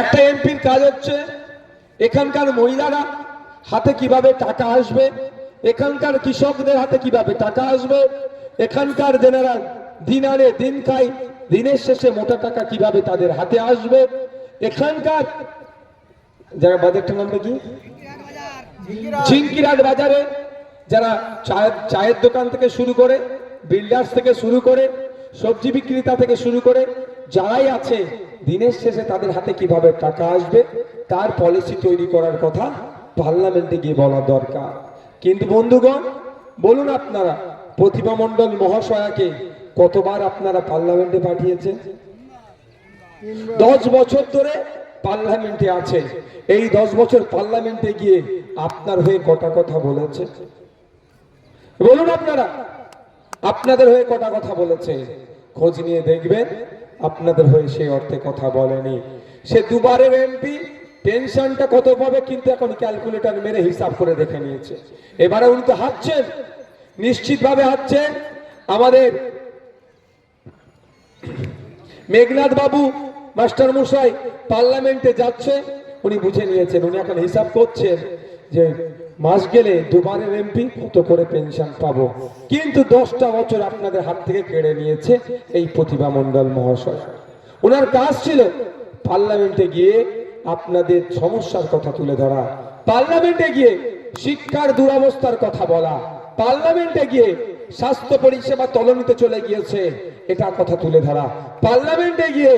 একটা এমপির কাজ হচ্ছে এখানকার মহিলারা হাতে কীভাবে টাকা আসবে, এখানকার কৃষকদের হাতে কীভাবে টাকা আসবে, এখানকার জেনারা দিন আনে দিন খাই, দিনের শেষে মোটা টাকা কীভাবে তাদের হাতে আসবে, এখানকার যারা বাজেটটা নামবে কি ঝিঙ্কিরাট বাজারে যারা চায়ের চায়ের দোকান থেকে শুরু করে বিল্ডার্স থেকে শুরু করে, সবজি বিক্রেতা থেকে শুরু করে, যারাই আছে দিনের শেষে তাদের হাতে কীভাবে টাকা আসবে, তার পলিসি তৈরি করার কথা পার্লামেন্টে গিয়ে বলা দরকার। কিন্তু বন্ধুগণ, বলুন আপনারা, প্রতিভা মণ্ডল মহাশয়াকে কতবার আপনারা পার্লামেন্টে পাঠিয়েছেন? দশ বছর ধরে পার্লামেন্টে আছে। এই দশ বছর পার্লামেন্টে গিয়ে আপনার হয়ে কটা কথা বলেছে? বলুন আপনারা, আপনাদের হয়ে কটা কথা বলেছে? খোঁজ নিয়ে দেখবেন আপনাদের হয়ে সেই অর্থে কথা বলেনি। সে দুবারের এমপি পেনশনটা কত পাবে কিন্তু এখন ক্যালকুলেটর মেরে হিসাব করে দেখে নিয়েছে। এবারে উনি তো হাঁটছেন, নিশ্চিতভাবে হাঁটছেন। আমাদের মেঘনাথ বাবু মাস্টার মশাই পার্লামেন্টে যাচ্ছে। উনি বুঝে নিয়েছেন, উনি এখন হিসাব করছেন যে মাস গেলে দুবারের এমপি কত করে পেনশন পাবো। কিন্তু দশটা বছর আপনাদের হাত থেকে কেড়ে নিয়েছে এই প্রতিভা মণ্ডল মহাশয়। ওনার কাজ ছিল পার্লামেন্টে গিয়ে আপনাদের সমস্যার কথা তুলে ধরা, পার্লামেন্টে গিয়ে শিক্ষার দুরবস্থার কথা বলা, পার্লামেন্টে গিয়ে স্বাস্থ্য পরিষেবা তলনিতে চলে গিয়েছে, এটা কথা তুলে ধরা, পার্লামেন্টে গিয়ে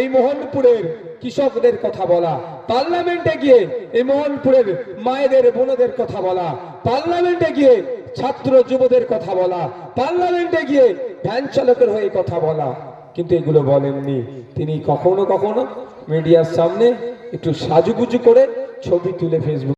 এই মোহনপুরের কৃষকদের কথা বলা। পার্লামেন্টে গিয়ে এই মোহনপুরের মায়েদের, বোনদের কথা বলা। পার্লামেন্টে গিয়ে ছাত্র যুবদের কথা বলা। পার্লামেন্টে গিয়ে ভ্যান চালকের হয়ে কথা বলা। কিন্তু এগুলো বলেননি। তিনি কখনো কখনো মিডিয়ার সামনে একটু সাজুগুজু করে ছবি তুলে ফেসবুক